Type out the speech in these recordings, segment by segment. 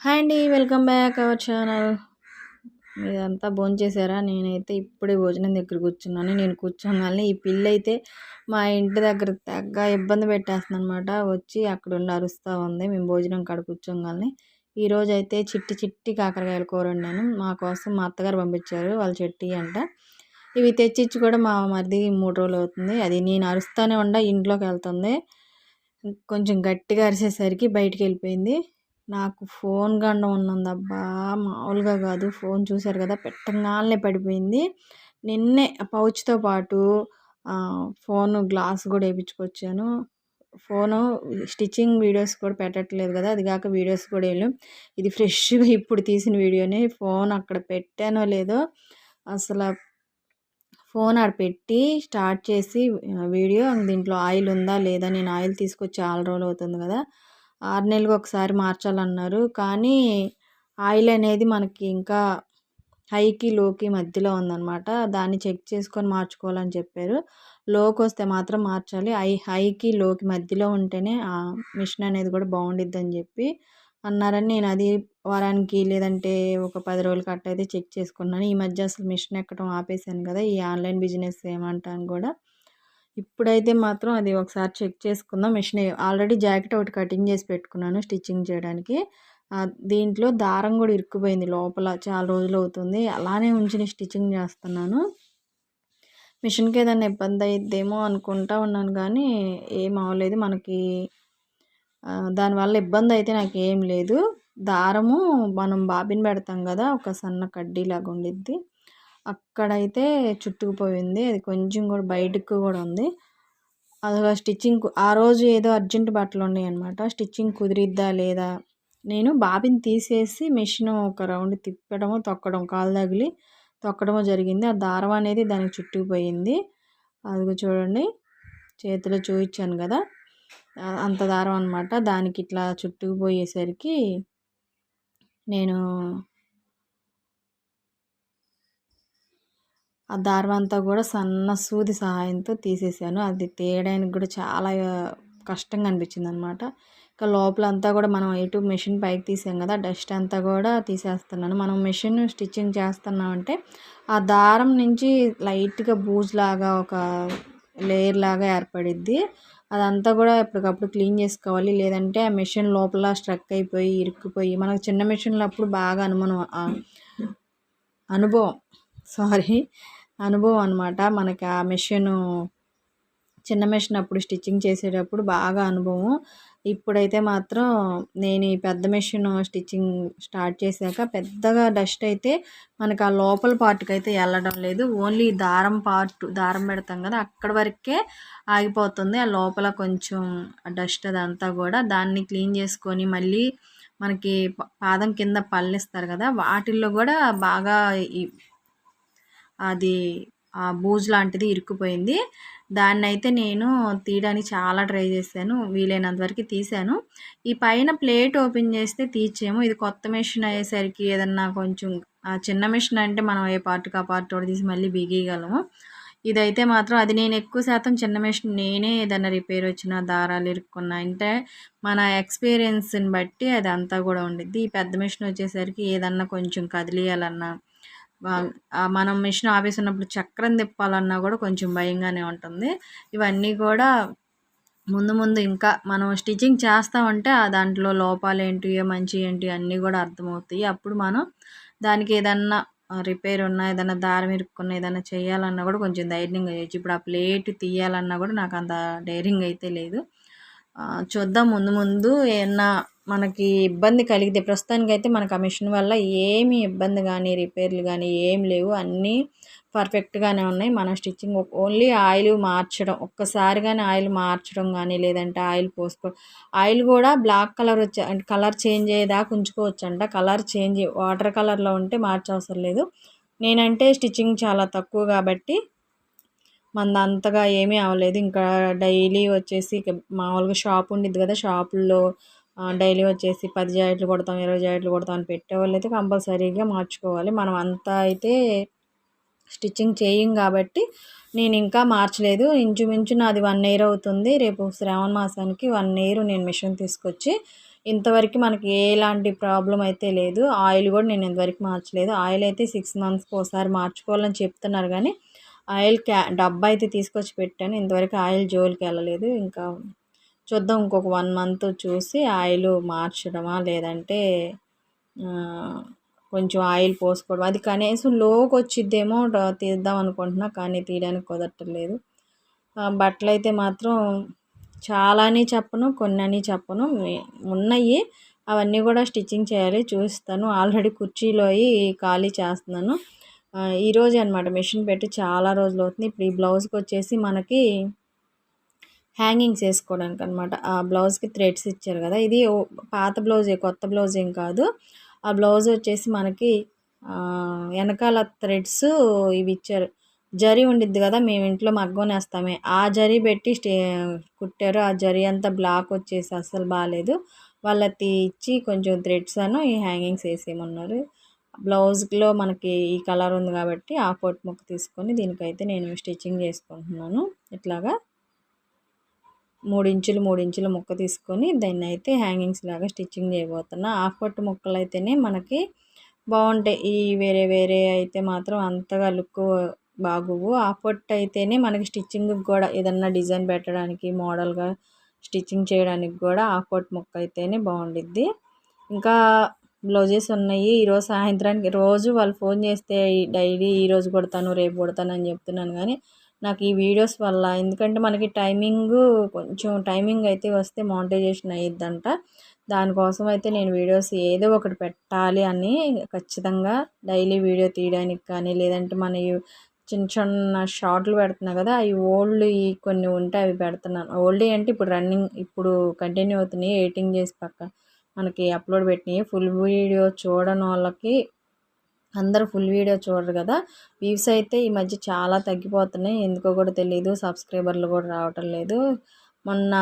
Hi అండి welcome back our channel. మీరంతా భోంచేశారా? నేనైతే ఇప్పుడే భోజనం దగ్గర కూర్చున్నాను. నేను కూర్చోగానే ఈ పిల్ల అయితే మా ఇంటి దగ్గర తగ్గ ఇబ్బంది పెట్టేస్తుంది అనమాట వచ్చి అక్కడ ఉండి అరుస్తూ ఉంది. మేము భోజనం కాడ కూర్చోగానే. ఈరోజు అయితే చిట్టి చిట్టి కాకరకాయలు కూర వండాను. మా కోసం మా అత్తగారు పంపించారు. వాళ్ళ చెట్టి అంట. ఇవి తెచ్చిచ్చి కూడా మా మరిది మూడు రోజులు అవుతుంది. అది నేను అరుస్తూనే ఉండ ఇంట్లోకి వెళ్తుంది. కొంచెం గట్టిగా అరిసేసరికి బయటికి వెళ్ళిపోయింది. నాకు ఫోన్ గండం ఉన్నదబ్బా. మామూలుగా కాదు. ఫోన్ చూశారు కదా పెట్టంగానే పడిపోయింది. నిన్నే పౌచ్తో పాటు ఫోన్ గ్లాస్ కూడా వేయించుకొచ్చాను. ఫోను స్టిచ్చింగ్ వీడియోస్ కూడా పెట్టట్లేదు కదా అది కాక వీడియోస్ కూడా వెళ్ళాం ఇది ఫ్రెష్గా ఇప్పుడు తీసిన వీడియోని. ఫోన్ అక్కడ పెట్టానో లేదో అసలు ఫోన్ ఆడ పెట్టి స్టార్ట్ చేసి వీడియో దీంట్లో ఆయిల్ ఉందా లేదా నేను ఆయిల్ తీసుకొచ్చి చాలా రోజులు అవుతుంది కదా. ఆరు నెలలకు ఒకసారి మార్చాలన్నారు. కానీ ఆయిల్ అనేది మనకి ఇంకా హైకి లోకి మధ్యలో ఉందన్నమాట. దాన్ని చెక్ చేసుకొని మార్చుకోవాలని చెప్పారు. లోకి వస్తే మాత్రం మార్చాలి. హై హైకి లోకి మధ్యలో ఉంటేనే ఆ మిషన్ అనేది కూడా బాగుండిద్దని చెప్పి అన్నారని నేను అది వారానికి లేదంటే ఒక పది రోజులు కట్ట అయితే చెక్ చేసుకున్నాను. ఈ మధ్య అసలు మిషన్ ఎక్కడం ఆపేసాను కదా ఈ ఆన్లైన్ బిజినెస్ ఏమంటాను కూడా. ఇప్పుడైతే మాత్రం అది ఒకసారి చెక్ చేసుకుందాం. మిషన్ ఆల్రెడీ జాకెట్ ఒకటి కటింగ్ చేసి పెట్టుకున్నాను స్టిచ్చింగ్ చేయడానికి. దీంట్లో దారం కూడా ఇరుక్కుపోయింది లోపల. చాలా రోజులు అవుతుంది. అలానే ఉంచి స్టిచ్చింగ్ చేస్తున్నాను. మిషన్కి ఏదైనా ఇబ్బంది అయిద్దేమో అనుకుంటా ఉన్నాను కానీ ఏం అవ్వలేదు మనకి. దానివల్ల ఇబ్బంది అయితే నాకు ఏం లేదు. దారము మనం బాబిన్ పెడతాం కదా ఒక సన్న కడ్డీలాగా ఉండిద్ది. అక్కడైతే చుట్టుకుపోయింది. అది కొంచెం కూడా బయటకు కూడా ఉంది. అది స్టిచ్చింగ్ ఆ రోజు ఏదో అర్జెంట్ బట్టలు ఉన్నాయి అనమాట స్టిచ్చింగ్ కుదిరిద్దా లేదా? నేను బాబిని తీసేసి మిషన్ ఒక రౌండ్ తిప్పడము తొక్కడం కాలు తగిలి తొక్కడమో జరిగింది. ఆ దారం అనేది దానికి చుట్టుకుపోయింది. అది చూడండి. చేతిలో చూపించాను కదా. అంత దారం అనమాట దానికి ఇట్లా చుట్టుకుపోయేసరికి నేను ఆ దారం అంతా కూడా సన్న సూది సహాయంతో తీసేసాను. అది తీయడానికి కూడా చాలా కష్టంగా అనిపించింది అనమాట ఇంకా లోపల అంతా కూడా మనం ఎటు మిషన్ పైకి తీసాం కదా డస్ట్ అంతా కూడా తీసేస్తున్నాను. మనం మిషన్ స్టిచ్చింగ్ చేస్తున్నామంటే ఆ దారం నుంచి లైట్గా బూజ్లాగా ఒక లేయర్ లాగా ఏర్పడిద్ది. అదంతా కూడా ఎప్పటికప్పుడు క్లీన్ చేసుకోవాలి. లేదంటే ఆ మెషిన్ లోపల స్ట్రక్ అయిపోయి ఇరుక్కుపోయి మనకు చిన్న మెషిన్లు అప్పుడు బాగా అనుమానం అనుభవం. సారీ. అనుభవం అనమాట మనకి ఆ మిషన్ చిన్న మిషన్ అప్పుడు స్టిచ్చింగ్ చేసేటప్పుడు బాగా అనుభవం. ఇప్పుడైతే మాత్రం నేను ఈ పెద్ద మిషన్ స్టిచ్చింగ్ స్టార్ట్ చేశాక పెద్దగా డస్ట్ అయితే మనకు ఆ లోపల పార్ట్కి అయితే వెళ్ళడం లేదు. ఓన్లీ దారం పార్ట్ దారం పెడతాం కదా అక్కడ వరకే ఆగిపోతుంది. ఆ లోపల కొంచెం డస్ట్ అదంతా కూడా దాన్ని క్లీన్ చేసుకొని మళ్ళీ మనకి పాదం కింద పళ్ళిస్తారు కదా వాటిల్లో కూడా బాగా అది ఆ బూజు లాంటిది ఇరుక్కుపోయింది. దాన్ని అయితే నేను తీయడానికి చాలా ట్రై చేశాను. వీలైనంత వరకు తీసాను ఈ పైన ప్లేట్ ఓపెన్ చేస్తే తీర్చేమో. ఇది కొత్త మిషన్ అయ్యేసరికి ఏదన్నా కొంచెం చిన్న మిషన్ అంటే మనం ఏ పార్ట్కి ఆ పార్ట్ ఒకటి తీసి మళ్ళీ బిగీయగలము. ఇదైతే మాత్రం అది నేను ఎక్కువ శాతం చిన్న మిషన్ నేనే ఏదైనా రిపేర్ వచ్చిన దారాలు ఇరుక్కున్నా అంటే మన ఎక్స్పీరియన్స్ని బట్టి అది అంతా కూడా ఉండిద్ది. ఈ పెద్ద మిషన్ వచ్చేసరికి ఏదన్నా కొంచెం కదిలియాలన్నా మనం మిషన్ ఆఫీస్ ఉన్నప్పుడు చక్రం తిప్పాలన్నా కూడా కొంచెం భయంగానే ఉంటుంది. ఇవన్నీ కూడా ముందు ముందు ఇంకా మనం స్టిచ్చింగ్ చేస్తామంటే ఆ దాంట్లో లోపాలు ఏంటి మంచి ఏంటి అన్నీ కూడా అర్థమవుతాయి. అప్పుడు మనం దానికి ఏదన్నా రిపేర్ ఉన్నా ఏదైనా దారం ఇరుక్కున్నా ఏదైనా చేయాలన్నా కూడా కొంచెం ధైర్యంగా చేయొచ్చు. ఇప్పుడు ఆ ప్లేట్ తీయాలన్నా కూడా నాకు అంత ధైర్యంగా అయితే లేదు. చూద్దాం ముందు ముందు ఏమన్నా మనకి ఇబ్బంది కలిగితే ప్రస్తుతానికి మనకు ఆ మిషన్ వల్ల ఏమి ఇబ్బంది కానీ రిపేర్లు కానీ ఏం లేవు. అన్నీ పర్ఫెక్ట్గానే ఉన్నాయి. మన స్టిచ్చింగ్ ఓన్లీ ఆయిల్ మార్చడం ఒక్కసారి కానీ ఆయిల్ మార్చడం కానీ లేదంటే ఆయిల్ పోసుకో ఆయిల్ కూడా బ్లాక్ కలర్ వచ్చే అంటే కలర్ చేంజ్ అయ్యేదాకా ఉంచుకోవచ్చు అంట కలర్ చేంజ్ వాటర్ కలర్లో ఉంటే మార్చవసరం లేదు. నేనంటే స్టిచ్చింగ్ చాలా తక్కువ కాబట్టి మన అంతగా ఏమీ అవ్వలేదు. ఇంకా డైలీ వచ్చేసి మామూలుగా షాప్ ఉండిద్ది కదా షాపుల్లో డైలీ వచ్చేసి పది జాకెట్లు కొడతాం ఇరవై జాకెట్లు కొడతాం అని పెట్టేవాళ్ళు అయితే కంపల్సరీగా మార్చుకోవాలి. మనం అంతా అయితే స్టిచ్చింగ్ చేయం కాబట్టి నేను ఇంకా మార్చలేదు. ఇంచుమించు నాది వన్ ఇయర్ అవుతుంది. రేపు శ్రావణ మాసానికి వన్ ఇయర్ నేను మిషన్ తీసుకొచ్చి ఇంతవరకు మనకి ఎలాంటి ప్రాబ్లం అయితే లేదు. ఆయిల్ కూడా నేను ఇంతవరకు మార్చలేదు. ఆయిల్ అయితే సిక్స్ మంత్స్కి ఒకసారి మార్చుకోవాలని చెప్తున్నారు కానీ ఆయిల్ క్యా డబ్బా అయితే తీసుకొచ్చి పెట్టాను. ఇంతవరకు ఆయిల్ జోలికి వెళ్ళలేదు. ఇంకా చూద్దాం ఇంకొక వన్ మంత్ చూసి ఆయిల్ మార్చడమా లేదంటే కొంచెం ఆయిల్ పోసుకోవడం అది కనీసం లోకి వచ్చిద్దేమో తీద్దాం అనుకుంటున్నా కానీ తీయడానికి కుదరట్లేదు. బట్టలు అయితే మాత్రం చాలా అని చెప్పను కొన్ని అని చెప్పను ఉన్నాయి. అవన్నీ కూడా స్టిచ్చింగ్ చేయాలి చూస్తాను. ఆల్రెడీ కుర్చీలో ఖాళీ చేస్తున్నాను. ఈరోజు అనమాట మిషన్ పెట్టి చాలా రోజులు అవుతుంది. ఇప్పుడు ఈ బ్లౌజ్కి వచ్చేసి మనకి హ్యాంగింగ్స్ వేసుకోవడానికి అనమాట ఆ బ్లౌజ్కి థ్రెడ్స్ ఇచ్చారు కదా ఇది పాత బ్లౌజే కొత్త బ్లౌజ్ ఏం కాదు. ఆ బ్లౌజ్ వచ్చేసి మనకి వెనకాల థ్రెడ్స్ ఇవి ఇచ్చారు. జరీ ఉండిద్ది కదా మేము ఇంట్లో మగ్గనేస్తామే. ఆ జరీ పెట్టి స్టే కుట్టారు. ఆ జరీ అంతా బ్లాక్ వచ్చేసి అస్సలు బాగాలేదు వాళ్ళకి ఇచ్చి కొంచెం థ్రెడ్స్ అను ఈ హ్యాంగింగ్స్ వేసేయమన్నారు. బ్లౌజ్లో మనకి ఈ కలర్ ఉంది కాబట్టి ఆ పొట్టు ముక్క తీసుకొని దీనికైతే నేను స్టిచ్చింగ్ చేసుకుంటున్నాను. ఇట్లాగా మూడించులు మూడించులు ముక్క తీసుకొని దాన్ని అయితే హ్యాంగింగ్స్ లాగా స్టిచ్చింగ్ చేయబోతున్నా. హాఫ్ పట్టు ముక్కలు అయితేనే మనకి బాగుంటాయి ఈ వేరే వేరే అయితే మాత్రం అంతగా లుక్ బాగోవు. హాఫ్ పట్టు అయితేనే మనకి స్టిచ్చింగ్ కూడా ఏదన్నా డిజైన్ పెట్టడానికి మోడల్గా స్టిచ్చింగ్ చేయడానికి కూడా హాఫ్ పట్టు ముక్క అయితేనే బాగుండిద్ది ఇంకా బ్లౌజెస్ ఉన్నాయి. ఈరోజు సాయంత్రానికి రోజు వాళ్ళు ఫోన్ చేస్తే డైలీ ఈరోజు కొడతాను రేపు కొడతాను అని చెప్తున్నాను. కానీ నాకు ఈ వీడియోస్ వల్ల. ఎందుకంటే మనకి టైమింగ్ కొంచెం టైమింగ్ అయితే వస్తే మానిటైజేషన్ అయ్యిద్దంట దానికోసం అయితే నేను వీడియోస్ ఏదో ఒకటి పెట్టాలి అని ఖచ్చితంగా డైలీ వీడియో తీయడానికి కానీ లేదంటే మన చిన్న చిన్న షార్ట్లు పెడుతున్నా కదా అవి ఓల్డ్ కొన్ని ఉంటే అవి పెడుతున్నాను. ఓల్డ్ అంటే ఇప్పుడు రన్నింగ్ ఇప్పుడు కంటిన్యూ అవుతున్నాయి ఎడిటింగ్ చేసి పక్క మనకి అప్లోడ్ పెట్టినాయి. ఫుల్ వీడియో చూడని వాళ్ళకి అందరూ ఫుల్ వీడియో చూడరు కదా. వ్యూస్ అయితే ఈ మధ్య చాలా తగ్గిపోతున్నాయి. ఎందుకో కూడా తెలియదు సబ్స్క్రైబర్లు కూడా రావటం లేదు. మొన్న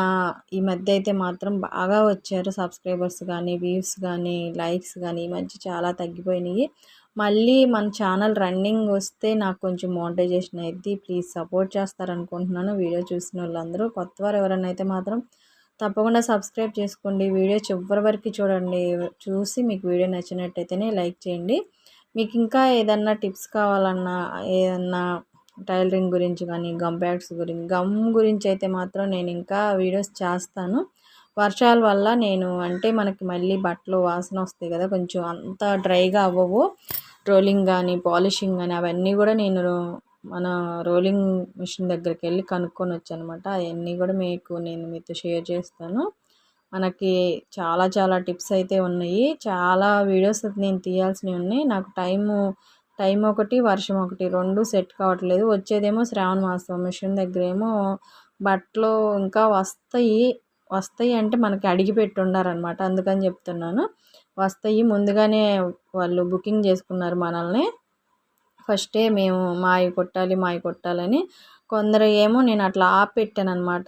ఈ మధ్య అయితే మాత్రం బాగా వచ్చారు సబ్స్క్రైబర్స్ కానీ వ్యూస్ కానీ లైక్స్ కానీ ఈ మధ్య చాలా తగ్గిపోయినాయి. మళ్ళీ మన ఛానల్ రన్నింగ్ వస్తే నాకు కొంచెం మోనిటైజేషన్ అయితే ప్లీజ్ సపోర్ట్ చేస్తారనుకుంటున్నాను. వీడియో చూసిన వాళ్ళందరూ కొత్త వారు ఎవరైనా అయితే మాత్రం తప్పకుండా సబ్స్క్రైబ్ చేసుకోండి. వీడియో చివరి వరకు చూడండి. చూసి మీకు వీడియో నచ్చినట్టయితేనే లైక్ చేయండి. మీకు ఇంకా ఏదన్నా టిప్స్ కావాలన్నా ఏదన్నా టైలరింగ్ గురించి కానీ గమ్ బ్యాగ్స్ గురించి గమ్ గురించి అయితే మాత్రం నేను ఇంకా వీడియోస్ చేస్తాను. వర్షాల వల్ల నేను అంటే మనకి మళ్ళీ బట్టలు వాసన వస్తాయి కదా కొంచెం అంత డ్రైగా అవ్వవు. రోలింగ్ కానీ పాలిషింగ్ కానీ అవన్నీ కూడా నేను మన రోలింగ్ మిషన్ దగ్గరికి వెళ్ళి కనుక్కొని వచ్చానమాట అనమాట అవన్నీ కూడా మీకు నేను మీతో షేర్ చేస్తాను. మనకి చాలా చాలా టిప్స్ అయితే ఉన్నాయి. చాలా వీడియోస్ నేను తీయాల్సినవి ఉన్నాయి. నాకు టైము టైం ఒకటి వర్షం ఒకటి రెండు సెట్ కావట్లేదు. వచ్చేదేమో శ్రావణ మాసం మిషన్ దగ్గర ఏమో బట్టలు ఇంకా వస్తాయి. వస్తాయి అంటే మనకి అడిగి పెట్టుండారనమాట అందుకని చెప్తున్నాను. వస్తాయి. ముందుగానే వాళ్ళు బుకింగ్ చేసుకున్నారు మనల్ని. ఫస్టే మేము మాయి కొట్టాలి మాయి కొట్టాలని కొందరు ఏమో నేను అట్లా ఆపెట్టాను అనమాట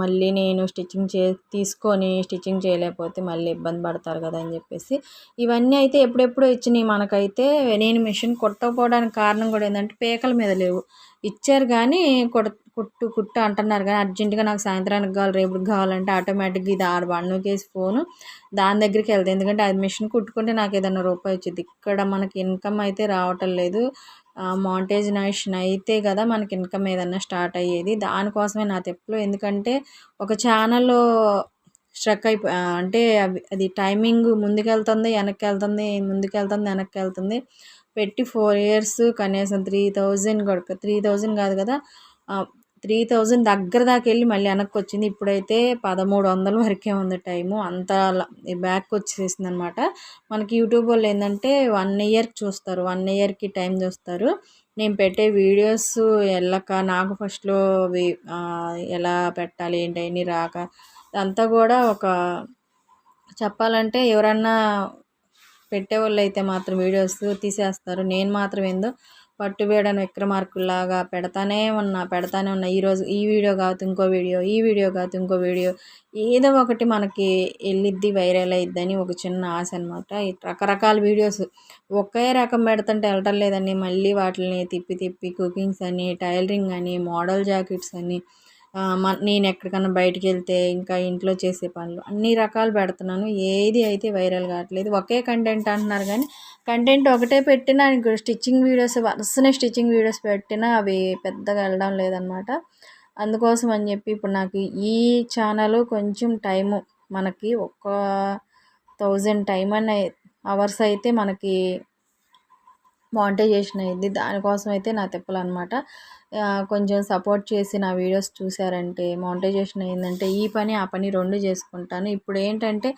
మళ్ళీ నేను స్టిచ్చింగ్ చే తీసుకొని స్టిచ్చింగ్ చేయలేకపోతే మళ్ళీ ఇబ్బంది పడతారు కదా అని చెప్పేసి. ఇవన్నీ అయితే ఎప్పుడెప్పుడో ఇచ్చినాయి మనకైతే. నేను మిషన్ కొట్టకపోవడానికి కారణం కూడా ఏంటంటే పేకల మీద లేవు. ఇచ్చారు కానీ కొట్ కుట్టు కుట్టు అంటున్నారు కానీ అర్జెంటుగా నాకు సాయంత్రానికి కావాలి రేపు కావాలంటే ఆటోమేటిక్గా ఇది ఆరు వన్ కేసి ఫోను దాని దగ్గరికి వెళ్తాయి ఎందుకంటే అది మిషన్ కుట్టుకుంటే నాకు ఏదైనా రూపాయి వచ్చింది ఇక్కడ మనకి ఇన్కమ్ అయితే రావటం లేదు. మానిటైజేషన్ అయితే కదా మనకి ఇన్కమ్ ఏదన్నా స్టార్ట్ అయ్యేది. దానికోసమే నా తెప్పులు. ఎందుకంటే ఒక ఛానల్లో స్ట్రక్ అయిపో అంటే అవి అది టైమింగ్ ముందుకెళ్తుంది వెనక్కి వెళ్తుంది ముందుకెళ్తుంది వెనక్కి వెళ్తుంది పెట్టి ఫోర్ ఇయర్స్ కనీసం త్రీ థౌజండ్ కొడుకు త్రీ థౌజండ్ కాదు కదా. త్రీ థౌజండ్ దగ్గర దాకా వెళ్ళి మళ్ళీ వెనక్కి వచ్చింది. ఇప్పుడైతే పదమూడు వందల వరకే ఉంది టైము. అంత బ్యాక్ వచ్చేసింది అనమాట మనకి యూట్యూబ్ వాళ్ళు ఏంటంటే వన్ ఇయర్కి చూస్తారు. వన్ ఇయర్కి టైం చూస్తారు. నేను పెట్టే వీడియోస్ వెళ్ళక నాకు ఫస్ట్లో ఎలా పెట్టాలి ఏంటి అన్నీ రాక అంతా కూడా ఒక చెప్పాలంటే ఎవరన్నా పెట్టేవాళ్ళు అయితే మాత్రం వీడియోస్ తీసేస్తారు. నేను మాత్రం ఏందో పట్టుబేడను విక్రమార్కుల్లాగా పెడతానే ఉన్నా పెడతానే ఉన్నా. ఈరోజు ఈ వీడియో కాదు ఇంకో వీడియో ఈ వీడియో కాదు ఇంకో వీడియో. ఏదో ఒకటి మనకి వెళ్ళిద్ది వైరల్ అయిద్దని ఒక చిన్న ఆశ అనమాట రకరకాల వీడియోస్. ఒకే రకం పెడుతుంటే వెళ్ళటం లేదని మళ్ళీ వాటిని తిప్పి తిప్పి కుకింగ్స్ అని టైలరింగ్ అని మోడల్ జాకెట్స్ అని నేను ఎక్కడికన్నా బయటికి వెళ్తే ఇంకా ఇంట్లో చేసే పనులు అన్ని రకాలు పెడుతున్నాను. ఏది అయితే వైరల్ కావట్లేదు. ఒకే కంటెంట్ అంటున్నారు కానీ కంటెంట్ ఒకటే పెట్టినా స్టిచ్చింగ్ వీడియోస్ వరుసనే స్టిచ్చింగ్ వీడియోస్ పెట్టినా అవి పెద్దగా వెళ్ళడం లేదనమాట. అందుకోసం అని చెప్పి ఇప్పుడు నాకు ఈ ఛానల్ కొంచెం టైము మనకి ఒక థౌజండ్ టైం అనే అవర్స్ అయితే మనకి మానిటైజేషన్ అయింది. దానికోసం అయితే నా తిప్పలు అనమాట కొంచెం సపోర్ట్ చేసి నా వీడియోస్ చూసారంటే మానిటైజేషన్ అయిందంటే ఈ పని ఆ పని రెండు చేసుకుంటాను. ఇప్పుడు ఏంటంటే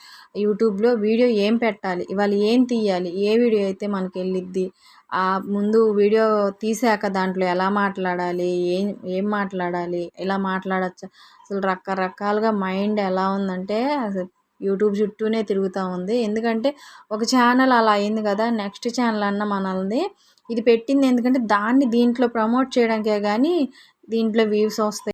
యూట్యూబ్లో వీడియో ఏం పెట్టాలి? ఇవాళ ఏం తీయాలి? ఏ వీడియో అయితే మనకి వెళ్ళిద్ది ఆ ముందు వీడియో తీసాక దాంట్లో ఎలా మాట్లాడాలి? ఏం ఏం మాట్లాడాలి? ఇలా మాట్లాడచ్చు? అసలు రకరకాలుగా మైండ్ ఎలా ఉందంటే అసలు యూట్యూబ్ చుట్టూనే తిరుగుతూ ఉంది. ఎందుకంటే ఒక ఛానల్ అలా అయింది కదా నెక్స్ట్ ఛానల్ అన్న మనల్ని ఇది పెట్టింది. ఎందుకంటే దాన్ని దీంట్లో ప్రమోట్ చేయడానికే కానీ దీంట్లో వ్యూస్ వస్తాయి.